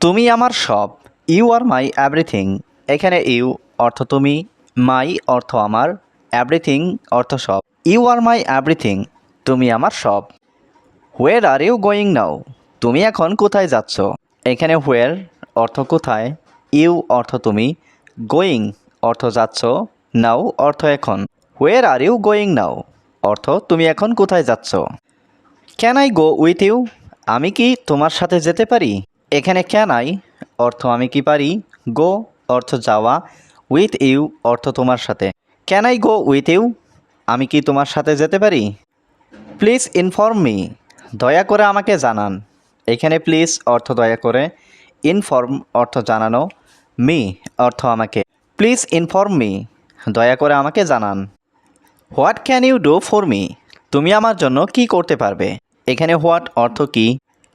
তুমি আমার সব ইউ আর মাই এভরিথিং এখানে ইউ অর্থ তুমি মাই অর্থ আমার এভরিথিং অর্থ সব। ইউ আর মাই এভরিথিং তুমি আমার সব। Where are you going now তুমি এখন কোথায় যাচ্ছ? এখানে হোয়ের অর্থ কোথায় ইউ অর্থ তুমি গোয়িং অর্থ যাচ্ছ নাও অর্থ এখন। Where are you going now অর্থ তুমি এখন কোথায় যাচ্ছ? Can I go with you আমি কি তোমার সাথে যেতে পারি? এখানে ক্যান আই অর্থ আমি কি পারি? গো অর্থ যাওয়া। উইথ ইউ অর্থ তোমার সাথে। Can I go with you আমি কি তোমার সাথে যেতে পারি? প্লিজ ইনফর্ম মি দয়া করে আমাকে জানান। এখানে প্লিজ অর্থ দয়া করে। ইনফর্ম অর্থ জানানো। মি অর্থ আমাকে। প্লিজ ইনফর্ম মি দয়া করে আমাকে জানান। What can you do for me তুমি আমার জন্য কি করতে পারবে? এখানে হোয়াট অর্থ কি?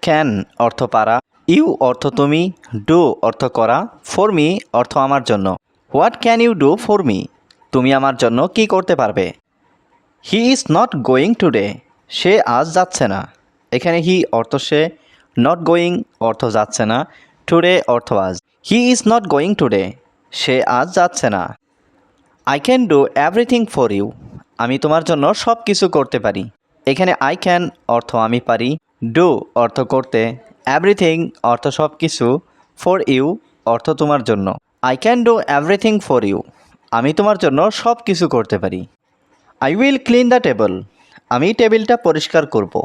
ক্যান অর্থ পারা। ইউ অর্থ তুমি, ডু অর্থ করা, ফর মি অর্থ আমার জন্য। What can you do for me? তুমি আমার জন্য কি করতে পারবে? He is not going today, সে আজ যাচ্ছে না। এখানে হি অর্থ সে, নট গোয়িং অর্থ যাচ্ছে না, টুডে অর্থ আজ। He is not going today, সে আজ যাচ্ছে না। I can do everything for you, আমি তোমার জন্য সব কিছু করতে পারি। এখানে আই ক্যান অর্থ আমি পারি, ডু অর্থ করতে এভরিথিং অর্থ সব কিছু ফর ইউ অর্থ তোমার জন্য। I can do everything for you. আমি তোমার জন্য সব কিছু করতে পারি। I will clean the table. আমি টেবিলটা পরিষ্কার করব।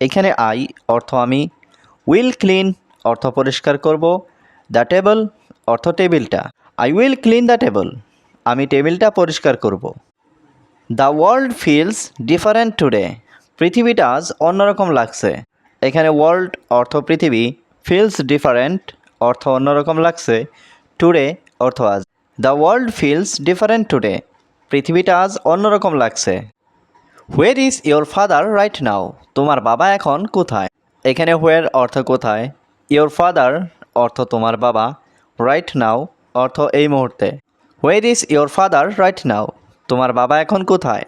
এখানে আই অর্থ আমি। উইল ক্লিন অর্থ পরিষ্কার করব। দ্য টেবল অর্থ টেবিলটা। I will clean the table. আমি টেবিলটা পরিষ্কার করব। The world feels different today. পৃথিবীটা আজ অন্যরকম লাগছে। এখানে ওয়ার্ল্ড অর্থ পৃথিবী ফিলস ডিফারেন্ট অর্থ অন্যরকম লাগছে টুডে অর্থ আজ। The world feels different today পৃথিবীটা আজ অন্যরকম লাগছে। Where is your father right now তোমার বাবা এখন কোথায়? এখানে হোয়ের অর্থ কোথায়? ইয়োর ফাদার অর্থ তোমার বাবা রাইট নাও অর্থ এই মুহূর্তে। Where is your father right now তোমার বাবা এখন কোথায়?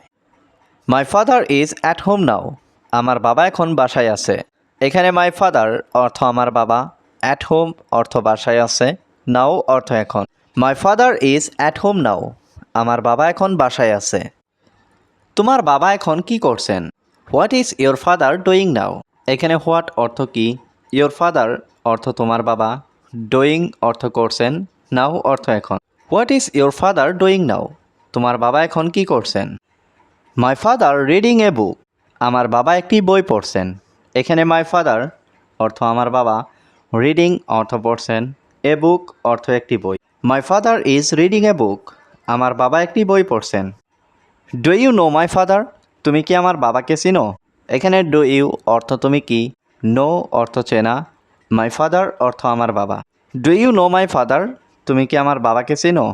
My father is at home now আমার বাবা এখন বাসায় আছে। এখানে মাই ফাদার অর্থ আমার বাবা অ্যাট হোম অর্থ বাসায় আছে নাও অর্থ এখন। My father is at home now আমার বাবা এখন বাসায় আছে। তোমার বাবা এখন কি করছেন? What is your father doing now এখানে হোয়াট অর্থ কি? ইয়োর ফাদার অর্থ তোমার বাবা ডুইং অর্থ করছেন নাও অর্থ এখন। What is your father doing now তোমার বাবা এখন কি করছেন? My father reading a book আমার বাবা একটি বই পড়ছেন। এখানে মাই ফাদার অর্থ আমার বাবা রিডিং অর্থ পড়ছেন এ বুক অর্থ একটি বই। My father is reading a book আমার বাবা একটি বই পড়ছেন। Do you know my father তুমি কি আমার বাবাকে চিনো? এখানে ডু ইউ অর্থ তুমি কি? নো অর্থ চেনা। মাই ফাদার অর্থ আমার বাবা। Do you know my father তুমি কি আমার বাবাকে চিনো?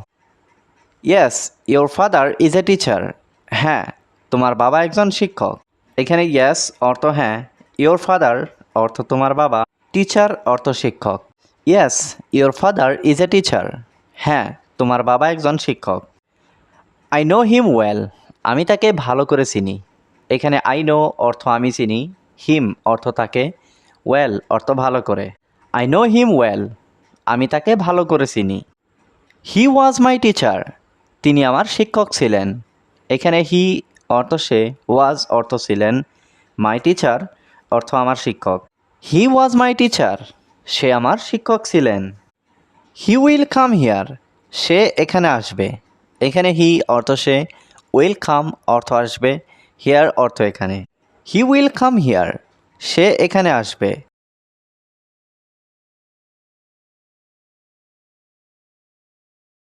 Yes your father is a teacher হ্যাঁ তোমার বাবা একজন শিক্ষক। এখানে ইয়েস অর্থ হ্যাঁ। ইয়োর ফাদার অর্থ তোমার বাবা টিচার অর্থ শিক্ষক। Yes your father is a teacher হ্যাঁ তোমার বাবা একজন শিক্ষক। আই নো হিম ওয়েল আমি তাকে ভালো করে চিনি। এখানে আই নো অর্থ আমি চিনি। হিম অর্থ তাকে ওয়েল অর্থ ভালো করে। আই নো হিম ওয়েল আমি তাকে ভালো করে চিনি। হি ওয়াজ মাই টিচার তিনি আমার শিক্ষক ছিলেন। এখানে হি অর্থ সে ওয়াজ অর্থ ছিলেন। মাই টিচার অর্থ আমার শিক্ষক। হি ওয়াজ মাই টিচার সে আমার শিক্ষক ছিলেন। হি উইল কাম হিয়ার সে এখানে আসবে। এখানে হি অর্থ সে উইল কাম অর্থ আসবে। হিয়ার অর্থ এখানে। হি উইল কাম হিয়ার সে এখানে আসবে।